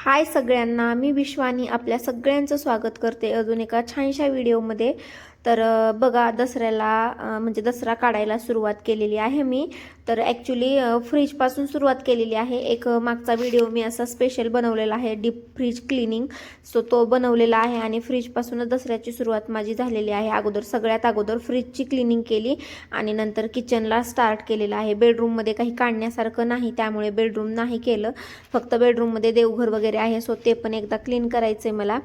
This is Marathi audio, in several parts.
हाय सगळ्यांना मी विश्वानी आपल्या सगळ्यांचं स्वागत करते अजून एका छानशा व्हिडिओमध्ये. तर बघा दसऱ्याला म्हणजे दसरा काढायला सुरुवात केलेली आहे मी. तर ॲक्च्युली फ्रीजपासून सुरुवात केलेली आहे. एक मागचा व्हिडिओ मी असा स्पेशल बनवलेला आहे डीप फ्रीज क्लिनिंग सो तो बनवलेला आहे आणि फ्रीजपासूनच दसऱ्याची सुरुवात माझी झालेली आहे. अगोदर सगळ्यात अगोदर फ्रीजची क्लिनिंग केली आणि नंतर किचनला स्टार्ट केलेलं आहे. बेडरूममध्ये काही काढण्यासारखं नाही त्यामुळे बेडरूम नाही केलं. फक्त बेडरूममध्ये देवघर वगैरे आहे. सो ते पण एकदा क्लीन करायचं आहे मला.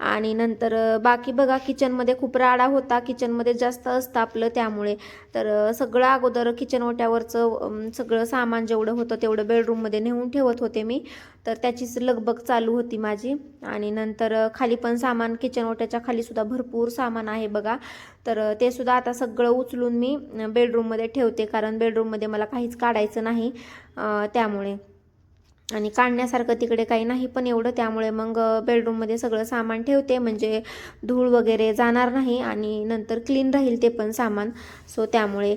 आणि नंतर बाकी बघा किचनमध्ये खूप राडा होता किचनमध्ये जास्त असतं आपलं त्यामुळे. तर सगळं अगोदर किचन ओट्यावरचं सगळं सामान जेवढं होतं तेवढं बेडरूममध्ये नेऊन ठेवत होते मी. तर त्याचीच लगबग चालू होती माझी. आणि नंतर खाली पण सामान किचन ओट्याच्या खालीसुद्धा भरपूर सामान आहे बघा. तर ते सुद्धा आता सगळं उचलून मी बेडरूममध्ये ठेवते कारण बेडरूममध्ये मला काहीच काढायचं नाही त्यामुळे. आणि काढण्यासारखं तिकडे काही नाही पण एवढं त्यामुळे मग बेडरूममध्ये सगळं सामान ठेवते. म्हणजे धूळ वगैरे जाणार नाही आणि नंतर क्लीन राहील ते पण सामान. सो त्यामुळे.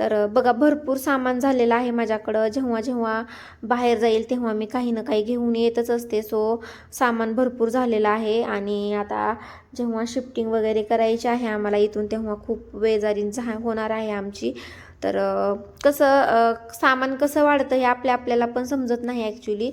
तर बघा भरपूर सामान झालेलं आहे माझ्याकडं. जेव्हा जेव्हा बाहेर जाईल तेव्हा मी काही ना काही घेऊन येतच असते. सो सामान भरपूर झालेलं आहे. आणि आता जेव्हा शिफ्टिंग वगैरे करायची आहे आम्हाला इथून तेव्हा खूप बेजारी झा होणार आहे आमची. तर कसं सामान कसं वाढतं हे आपल्या आपल्याला पण समजत नाही ॲक्च्युली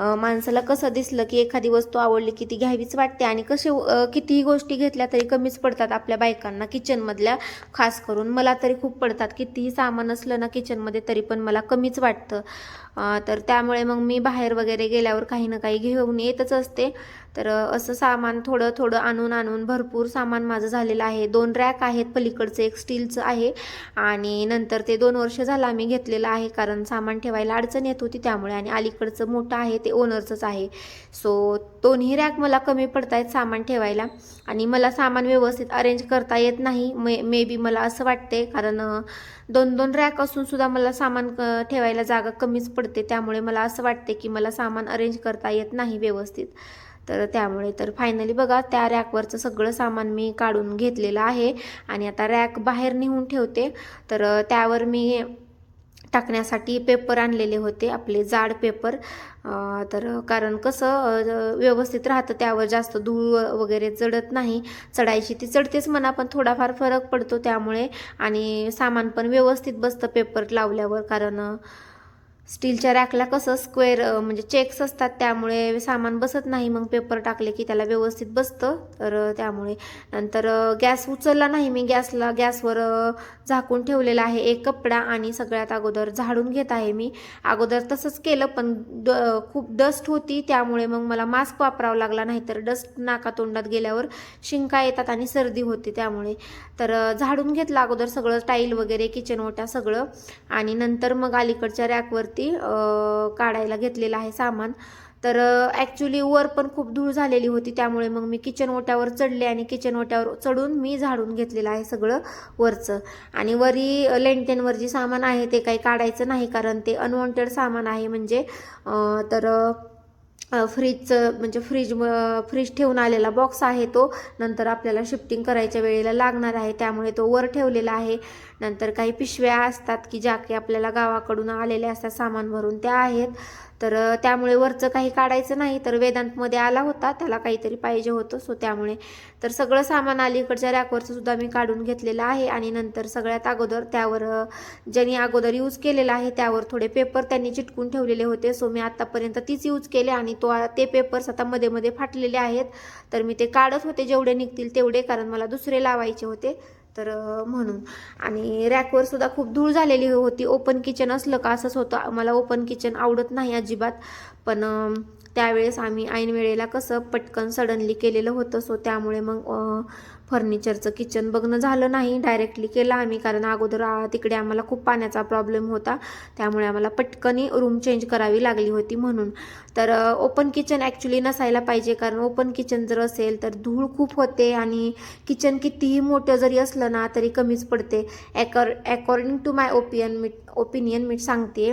माणसाला कसं दिसलं की एखादी वस्तू आवडली की ती घ्यावीच वाटते आणि कसे कितीही गोष्टी घेतल्या तरी कमीच पडतात आपल्या बायकांना किचनमधल्या खास करून मला तरी खूप पडतात. कितीही सामान असलं ना किचनमध्ये तरी पण मला कमीच वाटतं. तर त्यामुळे मग मी बाहेर वगैरे गेल्यावर काही ना काही घेऊन येतच असते. तर असं सामान थोडं थोडं आणून आणून भरपूर सामान माझं झालेलं आहे. दोन रॅक आहेत पलीकडचं एक स्टीलचं आहे आणि नंतर ते दोन वर्ष झालं आम्ही घेतलेलं आहे कारण सामान ठेवायला अडचण येत होती त्यामुळे आणि अलीकडचं मोठं आहे ते ओनरचंच आहे. सो दोन्ही रॅक मला कमी पडत आहेत सामान ठेवायला. आणि मला सामान व्यवस्थित अरेंज करता येत नाही. मे मे बी मला असं वाटते. कारण दोन दोन रॅक असून सुद्धा मला सामान ठेवायला जागा कमीच पडते. त्यामुळे मला असं वाटते की मला सामान अरेंज करता येत नाही व्यवस्थित. तर त्यामुळे तर फायनली बघा त्या रॅकवरचं सगळं सामान मी काढून घेतलेलं आहे. आणि आता रॅक बाहेर नेऊन ठेवते. तर त्यावर मी टाकण्यासाठी पेपर आणलेले होते आपले जाड पेपर तर कारण कसं व्यवस्थित राहतं त्यावर जास्त धूळ वगैरे चढत नाही. चढायची ती चढतेच म्हणा पण थोडाफार फरक पडतो त्यामुळे. आणि सामान पण व्यवस्थित बसतं पेपर लावल्यावर कारण स्टीलच्या रॅकला कसं स्क्वेअर म्हणजे चेक्स असतात त्यामुळे सामान बसत नाही मग पेपर टाकले की त्याला व्यवस्थित बसतं. तर त्यामुळे नंतर गॅस उचलला नाही मी गॅसला गॅसवर झाकून ठेवलेला आहे एक कपडा आणि सगळ्यात अगोदर झाडून घेत आहे मी. अगोदर तसंच केलं पण ड खूप डस्ट होती त्यामुळे मग मला मास्क वापरावा लागला नाही तर डस्ट नाका तोंडात गेल्यावर शिंका येतात आणि सर्दी होती त्यामुळे. तर झाडून घेतलं अगोदर सगळं टाईल वगैरे किचन ओट्या सगळं आणि नंतर मग अलीकडच्या रॅकवरती वरती काढायला घेतलेलं आहे सामान. तर ॲक्च्युली वर पण खूप धूळ झालेली होती त्यामुळे मग मी किचन ओट्यावर चढले आणि किचन ओट्यावर चढून मी झाडून घेतलेलं आहे सगळं वरचं. आणि वरी लेंटेनवर जे सामान आहे ते काही काढायचं नाही कारण ते अनवॉन्टेड सामान आहे म्हणजे तर फ्रीजचं म्हणजे फ्रीज फ्रीज ठेवून आलेला बॉक्स आहे तो. नंतर आपल्याला शिफ्टिंग करायच्या वेळेला लागणार आहे. त्यामुळे तो वर ठेवलेला आहे. नंतर काही पिशव्या असतात की ज्या की आपल्याला गावाकडून आलेल्या असतात सामान भरून त्या आहेत. तर त्यामुळे वरचं काही काढायचं नाही. तर वेदांतमध्ये आला होता. त्याला काहीतरी पाहिजे होतं सो त्यामुळे. तर सगळं सामान अलीकडच्या रॅकवरचं सुद्धा मी काढून घेतलेलं आहे. आणि नंतर सगळ्यात अगोदर त्यावर ज्यांनी अगोदर यूज केलेला आहे त्यावर थोडे पेपर त्यांनी चिटकून ठेवलेले होते. सो मी आत्तापर्यंत तीच यूज केले आणि तो ते पेपर्स आता मध्ये मध्ये फाटलेले आहेत. तर मी ते काढत होते. जेवढे निघतील तेवढे कारण मला दुसरे लावायचे होते. तर म्हणून. आणि रॅकवर सुद्धा खूप धूळ झालेली होती. ओपन किचन असलं का असंच होतं. मला ओपन किचन आवडत नाही अजिबात. पण त्यावेळेस आम्ही ऐनवेळेला कसं पटकन सडनली केलेलं होतं सो त्यामुळे मग फर्निचरचं किचन बघणं झालं नाही. डायरेक्टली केलं आम्ही कारण अगोदर तिकडे आम्हाला खूप पाण्याचा प्रॉब्लेम होता. त्यामुळे आम्हाला पटकनी रूम चेंज करावी लागली होती म्हणून. तर ओपन किचन ॲक्च्युली नसायला पाहिजे कारण ओपन किचन जर असेल तर धूळ खूप होते आणि किचन कितीही मोठं जरी असलं ना तरी कमीच पडते. ॲकॉर अकॉर्डिंग टू माय ओपिनियन मी ओपिनियन मी सांगते.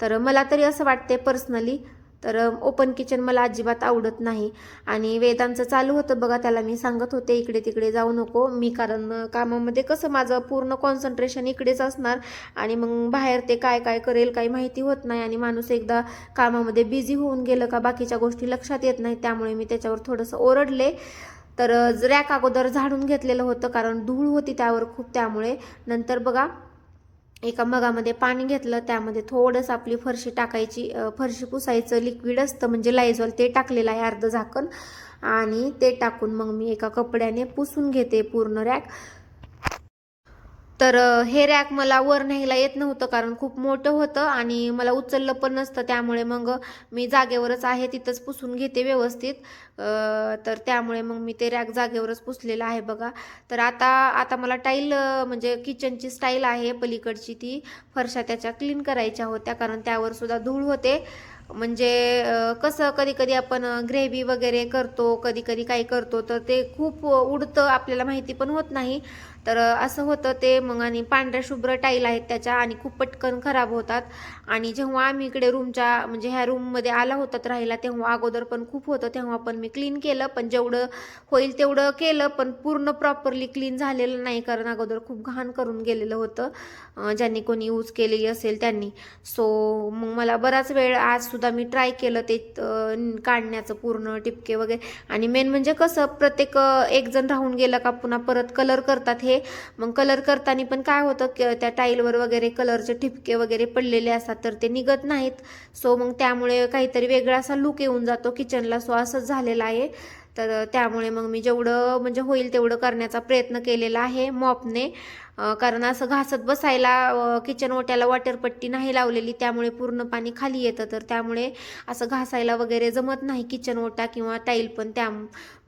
तर मला तरी असं वाटते पर्सनली तर ओपन किचन मला अजिबात आवडत नाही. आणि वेदांचं चालू होतं बघा त्याला मी सांगत होते इकडे तिकडे जाऊ नको. मी कारण कामामध्ये कसं माझं पूर्ण कॉन्सन्ट्रेशन इकडेच असणार आणि मग बाहेर ते काय काय करेल काही माहिती होत नाही आणि माणूस एकदा कामामध्ये बिझी होऊन गेलं का बाकीच्या गोष्टी लक्षात येत नाही त्यामुळे मी त्याच्यावर थोडंसं ओरडले. तर रॅक अगोदर झाडून घेतलेलं होतं कारण धूळ होती त्यावर खूप त्यामुळे. नंतर बघा एका मगामध्ये पाणी घेतलं त्यामध्ये थोडंसं आपली फरशी टाकायची फरशी पुसायचं लिक्विड असतं म्हणजे लायझॉल ते टाकलेलं आहे अर्ध झाकण आणि ते टाकून मग मी एका कपड्याने पुसून घेते पूर्ण रॅक. तर हे रॅक मला वर न्यायला येत नव्हतं कारण खूप मोठं होतं आणि मला उचललं पण नसतं. त्यामुळे मग मी जागेवरच आहे तिथंच पुसून घेते व्यवस्थित. तर त्यामुळे मग मी ते रॅक जागेवरच पुसलेलं आहे बघा. तर आता आता मला टाईल म्हणजे किचनची स्टाईल आहे पलीकडची ती. फरशा त्याच्या क्लीन करायच्या होत्या कारण त्यावर सुद्धा धूळ होते. म्हणजे कसं कधी कधी आपण ग्रेव्ही वगैरे करतो कधी कधी काय करतो तर ते खूप उडतं आपल्याला माहिती पण होत नाही. तर असं होतं ते मग आणि पांढऱ्या शुभ्र टाईल आहेत त्याच्या आणि खूप पटकन खराब होतात. आणि जेव्हा आम्ही इकडे रूमच्या म्हणजे ह्या रूममध्ये आला होतात राहिला तेव्हा अगोदर पण खूप होतं. तेव्हा पण मी क्लीन केलं पण जेवढं होईल तेवढं केलं पण पूर्ण प्रॉपरली क्लीन झालेलं नाही कारण अगोदर खूप घाण करून गेलेलं होतं. ज्यांनी कोणी यूज केलेली असेल त्यांनी. सो मग मला बराच वेळ आज सुद्धा मी ट्राय केलं ते काढण्याचं पूर्ण टिपके वगैरे. आणि मेन म्हणजे कसं प्रत्येक एक जण राहून गेलं का पुन्हा परत कलर करतात हे. मग कलर करताना पण काय होतं की त्या टाईलवर वगैरे कलरचे ठिपके वगैरे पडलेले असतात तर ते निघत नाहीत. सो मग त्यामुळे काहीतरी वेगळा असा लुक येऊन जातो किचनला सो असंच झालेला आहे. तर त्यामुळे मग मी जेवढं म्हणजे होईल तेवढं करण्याचा प्रयत्न केलेला आहे मॉपने. कारण असं घासत बसायला किचन ओट्याला वॉटरपट्टी नाही लावलेली त्यामुळे पूर्ण पाणी खाली येतं. तर त्यामुळे असं घासायला वगैरे जमत नाही किचन ओटा किंवा टाईल पण त्या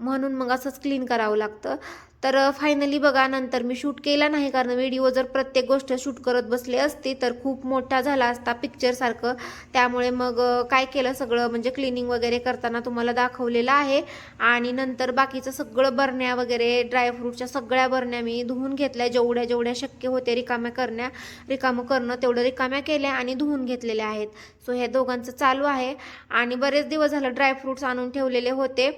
म्हणून मग असंच क्लीन करावं लागतं. तर फायनली बघा नंतर मी शूट केला नाही कारण व्हिडिओ जर प्रत्येक गोष्ट शूट करत बसले असते तर खूप मोठा झाला असता पिक्चरसारखं त्यामुळे मग काय केलं सगळं? म्हणजे क्लिनिंग वगैरे करताना तुम्हाला दाखवलेलं आहे. आणि नंतर बाकीचं सगळं बरण्या वगैरे ड्रायफ्रूटच्या सगळ्या बरण्या मी धुवून घेतल्या. जेवढ्या जेवढ्या शक्य होते रिकाम्या करण्या रिकामं करणं तेवढं रिकाम्या केल्या आणि धुवून घेतलेल्या आहेत. सो ह्या दोघांचं चालू आहे. आणि बरेच दिवस झालं ड्रायफ्रूट्स आणून ठेवलेले होते.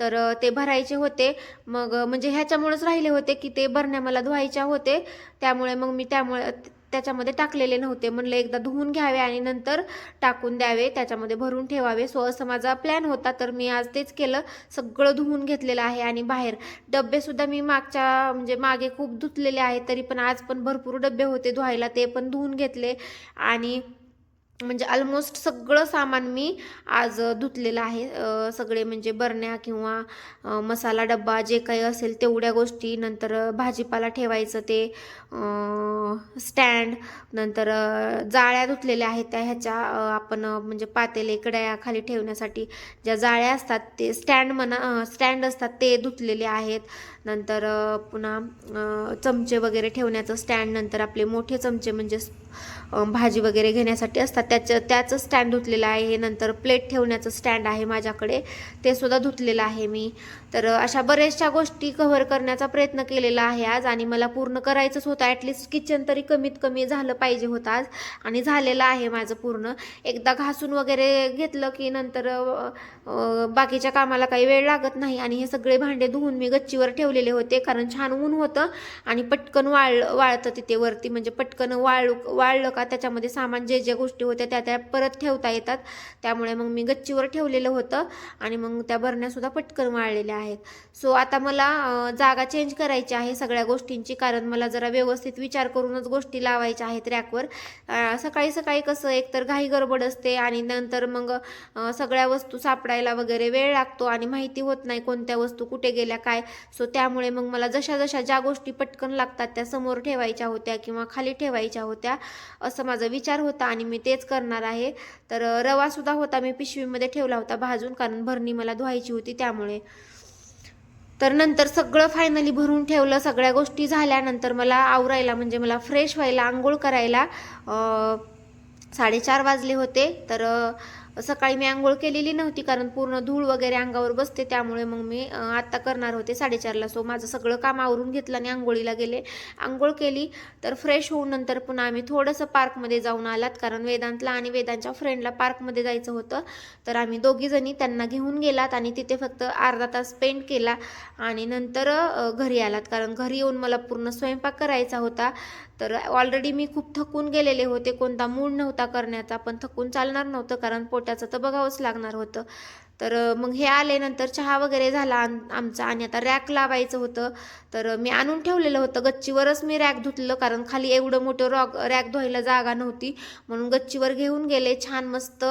तर ते भरायचे होते. मग म्हणजे ह्याच्यामुळेच राहिले होते की ते भरण्या मला धुवायच्या होते. त्यामुळे मग मी त्यामुळे त्याच्यामध्ये टाकलेले नव्हते. म्हणलं एकदा धुवून घ्यावे आणि नंतर टाकून द्यावे. त्याच्यामध्ये भरून ठेवावे. सो असं माझा प्लॅन होता. तर मी आज तेच केलं. सगळं धुवून घेतलेलं आहे आणि बाहेर. डब्बेसुद्धा मी मागच्या म्हणजे मागे खूप धुतलेले आहेत तरी पण आज पण भरपूर डबे होते धुवायला. ते पण धुवून घेतले. आणि म्हणजे ऑलमोस्ट सगळं सामान मी आज धुतलेलं आहे. सगळे म्हणजे बरण्या किंवा मसाला डब्बा जे काही असेल तेवढ्या गोष्टी नंतर भाजीपाला ठेवायचं ते स्टँड नंतर जाळ्या धुतलेल्या आहेत त्या ह्याच्या आपण म्हणजे पातेले कड्या खाली ठेवण्यासाठी ज्या जाळ्या असतात ते स्टँड म्हणा स्टँड असतात ते धुतलेले आहेत. नंतर पुन्हा चमचे वगैरे ठेवण्याचं स्टँड नंतर आपले मोठे चमचे म्हणजे भाजी वगैरे घेण्यासाठी असतात. त्याचं त्याचं स्टँड धुतलेलं आहे. नंतर प्लेट ठेवण्याचं स्टँड आहे माझ्याकडे. ते सुद्धा धुतलेलं आहे मी. तर अशा बऱ्याचशा गोष्टी कव्हर करण्याचा प्रयत्न केलेला आहे आज आणि मला पूर्ण करायचंच होतं. ॲटलिस्ट किचन तरी कमीत कमी झालं पाहिजे होतं आज आणि झालेलं आहे माझं पूर्ण. एकदा घासून वगैरे घेतलं की नंतर बाकीच्या कामाला काही वेळ लागत नाही आणि हे सगळे भांडे धुवून मी गच्चीवर ठेवलेले होते. कारण छान ऊन होतं आणि पटकन वाळ वाळतं तिथे वरती. म्हणजे पटकन वाळू वाळलं का त्याच्यामध्ये सामान जे ज्या गोष्टी होत्या त्या त्या परत ठेवता येतात. त्यामुळे मग मी गच्चीवर ठेवलेलं होतं आणि मग त्या भरण्यासुद्धा पटकन वाळलेल्या आहेत. सो आता मला जागा चेंज करायची आहे सगळ्या गोष्टींची कारण मला जरा व्यवस्थित विचार करूनच गोष्टी लावायच्या आहेत रॅकवर. सकाळी सकाळी कसं एकतर घाई गडबड असते आणि नंतर मग सगळ्या वस्तू सापडायला वगैरे वेळ लागतो आणि माहिती होत नाही कोणत्या वस्तू कुठे गेल्या काय. सो त्यामुळे मग मला जशा जशा ज्या गोष्टी पटकन लागतात त्या समोर ठेवायच्या होत्या किंवा खाली ठेवायच्या होत्या. असं माझा विचार होता आणि मी तेच करणार आहे. तर रवासुद्धा होता मी पिशवीमध्ये ठेवला होता भाजून कारण भरणी मला धुवायची होती त्यामुळे. तर नंतर सगळं फायनली भरून ठेवलं. सगळ्या गोष्टी झाल्यानंतर मला आवरायला म्हणजे मला फ्रेश व्हायला आंघोळ करायला साडेचार वाजले होते. तर सकाळी मी आंघोळ केलेली नव्हती कारण पूर्ण धूळ वगैरे अंगावर बसते त्यामुळे मग मी आत्ता करणार होते साडेचारला. सो माझं सगळं काम आवरून घेतलं आणि आंघोळीला गेले. आंघोळ केली तर फ्रेश होऊन नंतर पुन्हा आम्ही थोडंसं पार्कमध्ये जाऊन आलात. कारण वेदांतला आणि वेदांच्या फ्रेंडला पार्कमध्ये जायचं होतं. तर आम्ही दोघीजणी त्यांना घेऊन गेलात आणि तिथे फक्त अर्धा तास स्पेंड केला आणि नंतर घरी आलात. कारण घरी येऊन मला पूर्ण स्वयंपाक करायचा होता. तर ऑलरेडी मी खूप थकून गेलेले होते. कोणता मूड नव्हता करण्याचा. पण थकून चालणार नव्हतं. कारण पोटाचं तर बघावंच लागणार होतं. तर मग हे आले नंतर चहा वगैरे झाला आमचा आणि आता रॅक लावायचं होतं. तर मी आणून ठेवलेलं होतं. गच्चीवरच मी रॅक धुतलं कारण खाली एवढं मोठं रॉक रॅक धुवायला जागा नव्हती. म्हणून गच्चीवर घेऊन गेले छान मस्त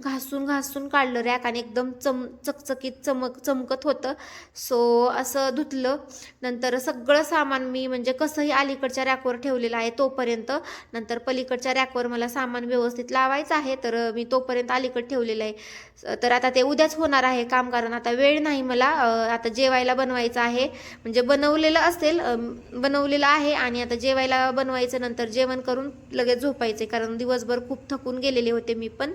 घासून घासून काढलं रॅक आणि एकदम चम चकचकीत चमक चमकत होतं. सो असं धुतलं. नंतर सगळं सामान मी म्हणजे कसंही अलीकडच्या रॅकवर ठेवलेलं आहे तोपर्यंत. नंतर पलीकडच्या रॅकवर मला सामान व्यवस्थित लावायचं आहे. तर मी तोपर्यंत अलीकडे ठेवलेलं आहे. तर आता ते उद्याच होणार आहे काम कारण आता वेळ नाही मला. आता जेवायला बनवायचं आहे. म्हणजे बनवलेलं असेल बनवलेलं आहे आणि आता जेवायला बनवायचं नंतर जेवण करून लगेच झोपायचं कारण दिवसभर खूप थकून गेलेले होते मी पण.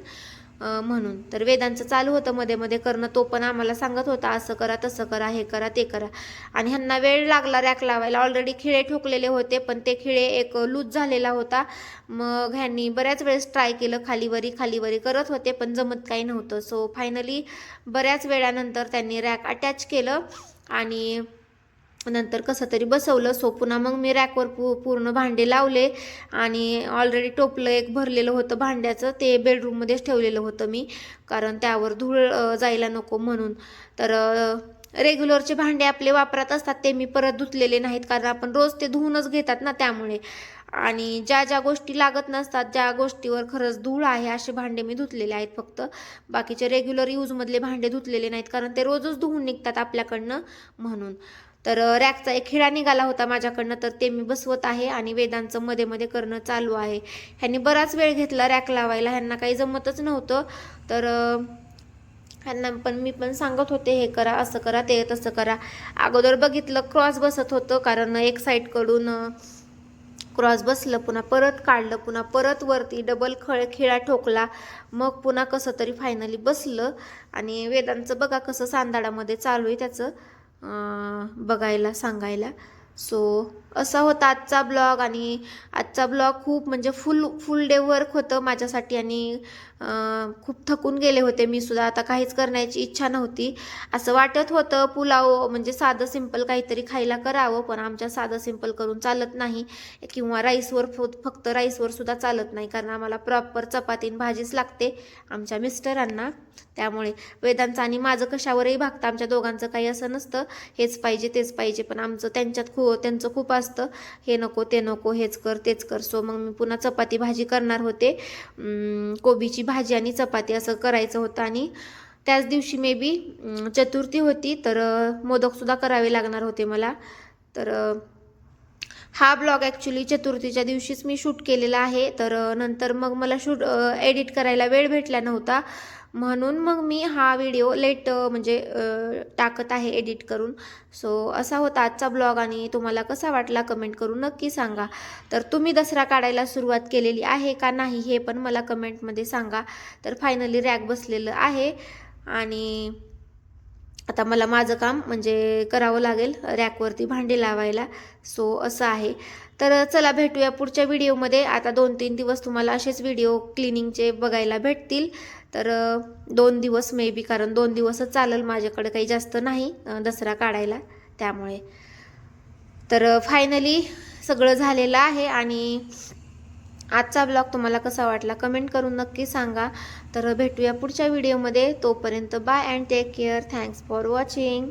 म्हणून. तर वेदांचं चालू होतं मध्ये मध्ये. करणं तो पण आम्हाला सांगत होता असं करा तसं करा हे करा ते करा. आणि ह्यांना वेळ लागला रॅक लावायला. ऑलरेडी खिळे ठोकलेले होते पण ते खिळे एक लूज झालेला होता. मग ह्यांनी बऱ्याच वेळेस ट्राय केलं खालीवरी खालीवरी करत होते पण जमत काही नव्हतं. सो फायनली बऱ्याच वेळानंतर त्यांनी रॅक अटॅच केलं. आणि नंतर कसं तरी बसवलं सो पुन्हा मग मी रॅकवर पू पूर्ण भांडे लावले आणि ऑलरेडी टोपलं एक भरलेलं होतं भांड्याचं ते बेडरूममध्येच ठेवलेलं होतं मी. कारण त्यावर धूळ जायला नको म्हणून. तर रेग्युलरचे भांडे आपले वापरात असतात ते मी परत धुतलेले नाहीत कारण आपण रोज ते धुवूनच घेतात ना त्यामुळे. आणि ज्या ज्या गोष्टी लागत नसतात ज्या गोष्टीवर खरंच धूळ आहे असे भांडे मी धुतलेले आहेत फक्त. बाकीचे रेग्युलर यूजमधले भांडे धुतलेले नाहीत कारण ते रोजच धुवून निघतात आपल्याकडनं म्हणून. तर रॅकचा एक खिळा निघाला होता माझ्याकडनं तर ते मी बसवत आहे आणि वेदांचं मध्ये मध्ये करणं चालू आहे. ह्यांनी बराच वेळ घेतला रॅक लावायला ह्यांना काही जमतच नव्हतं. तर ह्यांना पण मी पण सांगत होते हे करा असं करा ते तसं करा. अगोदर बघितलं क्रॉस बसत होतं कारण एक साईडकडून क्रॉस बसलं पुन्हा परत काढलं पुन्हा परत वरती डबल खळ खिळा ठोकला. मग पुन्हा कसं तरी फायनली बसलं. आणि वेदांचं बघा कसं सांदाडामध्ये चालू आहे त्याचं. बघायला सांगायला. सो असा होता आजचा ब्लॉग आणि आजचा ब्लॉग खूप म्हणजे फुल फुल डे वर्क होतं माझ्यासाठी आणि खूप थकून गेले होते मी सुद्धा. आता काहीच करण्याची इच्छा नव्हती. असं वाटत होतं पुलाव म्हणजे साधं सिंपल काहीतरी खायला करावं पण आमच्या साधं सिंपल करून चालत नाही. किंवा राईसवर फक्त राईसवर सुद्धा चालत नाही कारण आम्हाला प्रॉपर चपातीन भाजीच लागते आमच्या मिस्टरांना. त्यामुळे वेदांचं आणि माझं कशावरही भागतं आमच्या दोघांचं काही असं नसतं. हेच पाहिजे तेच पाहिजे पण आमचं त्यांच्यात खूप त्यांचं खूप असतं हे नको ते नको हेच कर तेच कर. सो मग मी पुन्हा चपाती भाजी करणार होते. कोबीची भाजी आणि चपाती असं करायचं होतं आणि त्याच दिवशी मे बी चतुर्थी होती तर मोदकसुद्धा करावे लागणार होते मला. तर हा ब्लॉग ॲक्च्युली चतुर्थीच्या दिवशीच मी शूट केलेला आहे. तर नंतर मग मला शूट एडिट करायला वेळ भेटला नव्हता. म्हणून मग मी हा व्हिडिओ लेट म्हणजे टाकत आहे एडिट करून. सो असा होता आजचा ब्लॉग आणि तुम्हाला कसा वाटला कमेंट करून नक्की सांगा. तर तुम्ही दसरा काढायला सुरुवात केलेली आहे का नाही हे पण मला कमेंटमध्ये सांगा. तर फायनली रॅक बसलेलं आहे आणि आता मला माझं काम म्हणजे करावं लागेल रॅकवरती भांडे लावायला. सो असं आहे. तर चला भेटूया पुढच्या व्हिडिओमध्ये. आता दोन तीन दिवस तुम्हाला असेच व्हिडिओ क्लिनिंगचे बघायला भेटतील. तर दोन दिवस मे बी कारण दोन दिवसच चालेल माझ्याकडे काही जास्त नाही दसरा काढायला. त्यामुळे. तर फायनली सगळं झालेलं आहे आणि आजचा ब्लॉग तुम्हाला कसा वाटला कमेंट करून नक्की सांगा. तर भेटूया पुढच्या व्हिडिओमध्ये. तोपर्यंत bye and take care thanks for watching